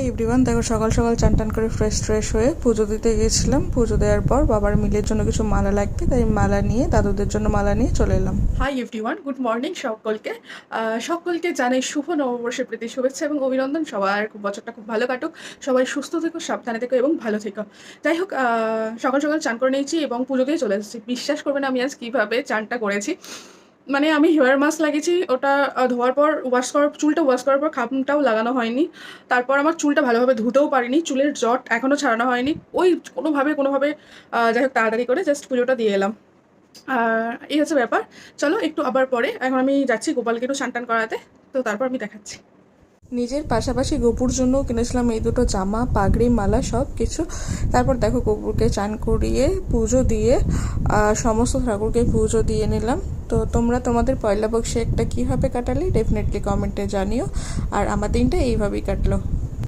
Hi everyone দেখো সকাল সকাল চান টান করে ফ্রেশ ফ্রেশ হয়ে পুজো দিতে গিয়েছিলাম। পুজো দেওয়ার পর বাবার মিলের জন্য কিছু মালা লাগবে, তাই মালা নিয়ে, দাদুদের জন্য মালা নিয়ে চলে এলাম। হাই এভরিওয়ান গুড মর্নিং সকলকে। সকলকে জানাই শুভ নববর্ষের প্রীতি শুভেচ্ছা এবং অভিনন্দন। সবার খুব বছরটা খুব ভালো কাটুক। সবাই সুস্থ থেকো, সাবধানে থেকো এবং ভালো থেকো। যাই হোক সকাল সকাল চান করে নিয়েছি এবং পুজো দিয়ে চলে এসেছি। বিশ্বাস করবেন আমি আজ কীভাবে চানটা করেছি। মানে আমি হেয়ার মাস্ক লাগিয়েছি, ওটা ধোয়ার পর ওয়াশ করার, চুলটা ওয়াশ করার পর খামটাও লাগানো হয়নি। তারপর আমার চুলটা ভালোভাবে ধুতেও পারিনি, চুলের জট এখনও ছাড়ানো হয়নি। ওই কোনোভাবে কোনোভাবে যাই হোক তাড়াতাড়ি করে জাস্ট পুজোটা দিয়ে এলাম। আর এই হচ্ছে ব্যাপার। চলো একটু আবার পরে, এখন আমি যাচ্ছি গোপালকে একটু টান করাতে, তো তারপর আমি দেখাচ্ছি। নিজের পাশাপাশি গোপুর জন্য কিনেছিলাম এই দুটো জামা, পাগড়ি, মালা, সব কিছু। তারপর দেখো গোপুরকে চান করিয়ে পুজো দিয়ে সমস্ত ঠাকুরকে পুজো দিয়ে নিলাম। তো তোমরা তোমাদের পয়লা বক্সে একটা কীভাবে কাটালে ডেফিনেটলি কমেন্টে জানিও। আর আমার দিনটা এইভাবেই কাটলো।